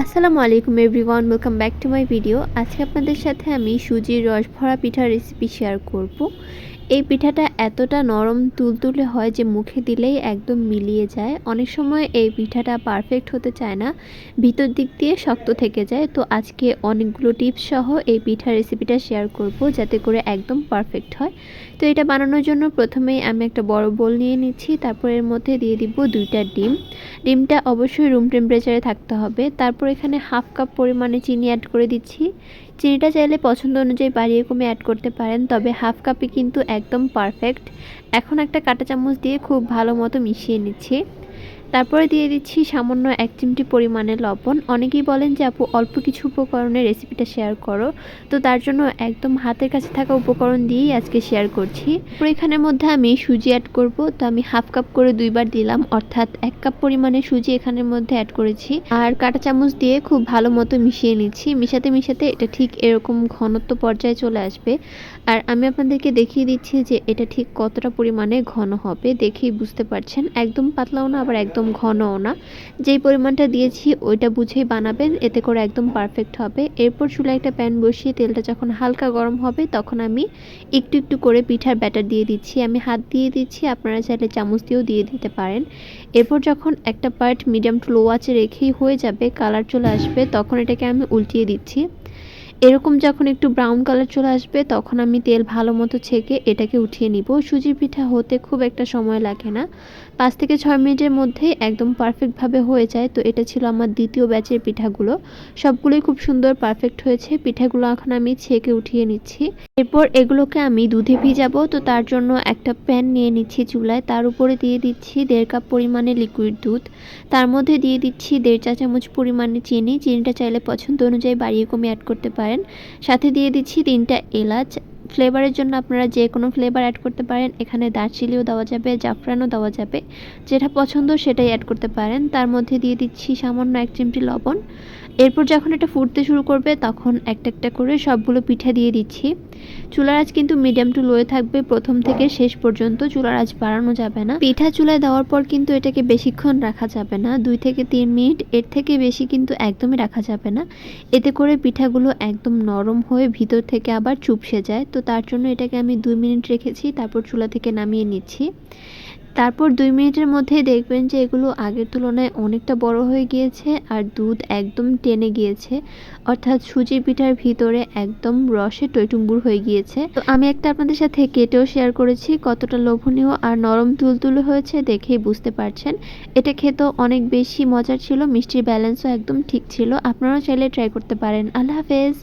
আসসালামু আলাইকুম everyone welcome back to my video আজকে আপনাদের সাথে আমি সুজির রস ভরা পিঠার রেসিপি শেয়ার করব। এই পিঠাটা এতটা নরম তুলতুলে হয় যে মুখে দিলেই একদম মিলিয়ে যায়। অনেক সময় এই পিঠাটা পারফেক্ট হতে চায় না, ভিতর দিক দিয়ে শক্ত থেকে যায়। তো আজকে অনেকগুলো টিপস সহ এই পিঠার রেসিপিটা শেয়ার করব যাতে করে একদম পারফেক্ট হয়। তো এটা বানানোর জন্য প্রথমেই আমি একটা বড় বোল নিয়ে নিচ্ছি, তারপর এর মধ্যে দিয়ে দিব দুইটা ডিম। ডিমটা অবশ্যই রুম টেম্পারেচারে থাকতে হবে। তারপর এখানে হাফ কাপ পরিমাণে চিনি অ্যাড করে দিচ্ছি। চিনিটা চাইলে পছন্দ অনুযায়ী বাড়িয়ে কমে অ্যাড করতে পারেন, তবে হাফ কাপই কিন্তু একদম পারফেক্ট এখন একটা কাঁটা চামচ দিয়ে খুব ভালো মতো মিশিয়ে নিচ্ছি। তারপরে দিয়ে দিচ্ছি সামান্য এক চিমটি পরিমাণে লবণ। অনেকেই বলেন যে আপু, অল্প কিছু উপকরণের রেসিপিটা শেয়ার করো। তো তার জন্য একদম হাতের কাছে থাকা উপকরণ দিয়েই আজকে শেয়ার করছি। এখানের মধ্যে আমি সুজি অ্যাড করব। তো আমি হাফ কাপ করে দুইবার দিলাম, অর্থাৎ এক কাপ পরিমাণে সুজি এখানের মধ্যে অ্যাড করেছি। আর কাঁটা চামচ দিয়ে খুব ভালো মতো মিশিয়ে নিচ্ছি। মিশাতে মিশাতে এটা ঠিক এরকম ঘনত্ব পর্যায়ে চলে আসবে। আর আমি আপনাদেরকে দেখিয়ে দিচ্ছি যে এটা ঠিক কতটা পরিমাণে ঘন হবে। দেখেই বুঝতে পারছেন। একদম পাতলাও না, আবার একদম ঘনও না। যেই পরিমাণটা দিয়েছি ওইটা বুঝেই বানাবেন, এতে করে একদম পারফেক্ট হবে। এরপর চুলায় একটা প্যান বসিয়ে তেলটা যখন হালকা গরম হবে তখন আমি একটু একটু করে পিঠার ব্যাটার দিয়ে দিচ্ছি। আমি হাত দিয়ে দিচ্ছি, আপনারা চাইলে চামচ দিয়েও দিয়ে দিতে পারেন। এরপর যখন একটা পার্ট মিডিয়াম টু লো আঁচে রেখেই হয়ে যাবে কালার চলে আসবে, তখন এটাকে আমি উল্টিয়ে দিচ্ছি। এরকম যখন একটু ব্রাউন কালার চলে আসবে, তখন আমি তেল ভালো মতো ছেঁকে এটাকে উঠিয়ে নিব। সুজির পিঠা হতে খুব একটা সময় লাগে না। পাঁচ থেকে ছয় মিনিটের মধ্যে একদম পারফেক্টভাবে হয়ে যায়। তো এটা ছিল আমার দ্বিতীয় ব্যাচের পিঠাগুলো। সবগুলোই খুব সুন্দর পারফেক্ট হয়েছে। পিঠাগুলো এখন আমি ছেঁকে উঠিয়ে নিচ্ছি। এরপর এগুলোকে আমি দুধে ভিজাবো। তো তার জন্য একটা প্যান নিয়ে নিচ্ছি চুলায়। তার উপরে দিয়ে দিচ্ছি দেড় কাপ পরিমাণে লিকুইড দুধ। তার মধ্যে দিয়ে দিচ্ছি দেড় চা চামচ পরিমাণে চিনি। চিনিটা চাইলে পছন্দ অনুযায়ী বাড়িয়ে কমে অ্যাড করতে পারেন। সাথে দিয়ে দিচ্ছি তিনটা এলাচ। ফ্লেভারের জন্য আপনারা যে কোনো ফ্লেভার অ্যাড করতে পারেন। এখানে দারচিনিও দেওয়া যাবে, জাফরানও দেওয়া যাবে। যেটা পছন্দ সেটাই অ্যাড করতে পারেন। তার মধ্যে দিয়ে দিচ্ছি সামান্য এক চিমটি লবণ। এরপর যখন এটা ফুটতে শুরু করবে, তখন একটা একটা করে সবগুলো পিঠা দিয়ে দিচ্ছি। চুলার আঁচ কিন্তু মিডিয়াম টু লোয়ে থাকবে, প্রথম থেকে শেষ পর্যন্ত চুলার আঁচ বাড়ানো যাবে না। পিঠা চুলায় দেওয়ার পর কিন্তু এটাকে বেশিক্ষণ রাখা যাবে না। দুই থেকে তিন মিনিট, এর থেকে বেশি কিন্তু একদমই রাখা যাবে না। এতে করে পিঠাগুলো একদম নরম হয়ে ভিতর থেকে আবার চুপসে যায়। তো তার জন্য এটাকে আমি দুই মিনিট রেখেছি, তারপর চুলা থেকে নামিয়ে নিচ্ছি। তারপর দুই মিনিটের মধ্যেই দেখবেন যে এগুলো আগের তুলনায় অনেকটা বড় হয়ে গিয়েছে আর দুধ একদম টেনে গিয়েছে। অর্থাৎ সুজি পিঠার ভিতরে একদম রসে টইটুম্বুর হয়ে গিয়েছে। তো আমি একটা আপনাদের সাথে কেটেও শেয়ার করেছি, কতটা লোভনীয় আর নরম তুলতুলে হয়েছে দেখেই বুঝতে পারছেন। এটা খেতেও অনেক বেশি মজার ছিল, মিষ্টির ব্যালেন্সও একদম ঠিক ছিল। আপনারাও চাইলে ট্রাই করতে পারেন। আল্লাহ হাফেজ।